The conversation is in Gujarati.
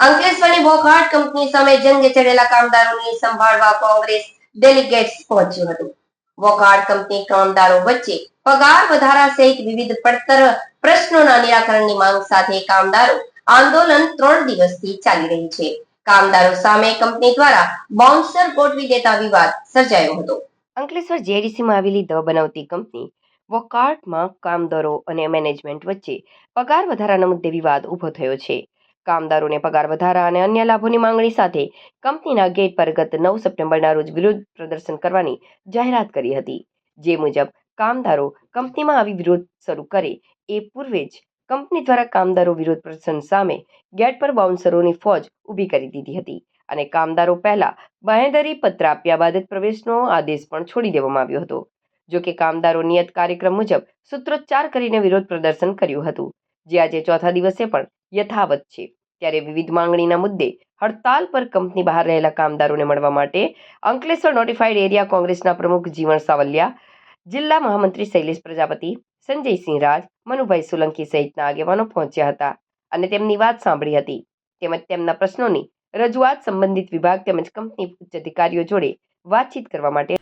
અંકલેશ્વરની વોકહાર્ટ કંપની સામે જંગે ચડેલા કામદારોની સંભાળવા કોંગ્રેસ ડેલિગેટ્સ પહોંચ્યું હતું. વોકહાર્ટ કંપની કામદારો વચ્ચે પગાર વધારા સહિત વિવિધ પડતર પ્રશ્નોના નિરાકરણની માંગ સાથે કામદારો આંદોલન ત્રણ દિવસથી ચાલી રહી છે. કામદારો સામે કંપની દ્વારા બાઉન્સર ગોઠવી દેતા વિવાદ સર્જાયો હતો. અંકલેશ્વર જેડીસીમાં આવેલી દ બનાવતી કંપની વોકાર્ટમાં કામદારો અને મેનેજમેન્ટ વચ્ચે પગાર વધારાના મુદ્દે વિવાદ ઊભો થયો છે. કામદારોને પગાર વધારા અને અન્ય લાભોની માંગણી સાથે કંપનીના ગેટ પર ગત નવ સપ્ટેમ્બરના રોજ વિરોધ પ્રદર્શન કરવાની જાહેરાત કરી હતી. જે મુજબ, કામદારો કંપનીમાં આવી વિરોધ શરૂ કરે એ પૂર્વે જ કંપની દ્વારા કામદારો વિરોધ પ્રદર્શન સામે ગેટ પર બાઉન્સરોની ફોજ ઊભી કરી દીધી હતી અને કામદારો પહેલા બાંહેધરી પત્ર આપ્યા બાદ જ પ્રવેશનો આદેશ પણ છોડી દેવામાં આવ્યો હતો. જો કે કામદારો નિયત કાર્યક્રમ મુજબ સૂત્રોચ્ચાર કરીને વિરોધ પ્રદર્શન કર્યું હતું. જે આજે ચોથા દિવસે પણ યથાવત છે. ત્યારે વિવિધ માંગણીના મુદ્દે હડતાલ પર કંપની બહાર રહેલા કામદારોને મળવા માટે અંકલેશ્વર નોટિફાઈડ એરિયા કોંગ્રેસના પ્રમુખ જીવણ સાવલિયા, જિલ્લા મહામંત્રી શૈલેષ પ્રજાપતિ, સંજયસિંહ રાજ, મનુભાઈ સોલંકી સહિતના આગેવાનો પહોંચ્યા હતા અને તેમની વાત સાંભળી હતી. તેમજ તેમના પ્રશ્નોની રજૂઆત સંબંધિત વિભાગ તેમજ કંપની ઉચ્ચ અધિકારીઓ જોડે વાતચીત કરવા માટે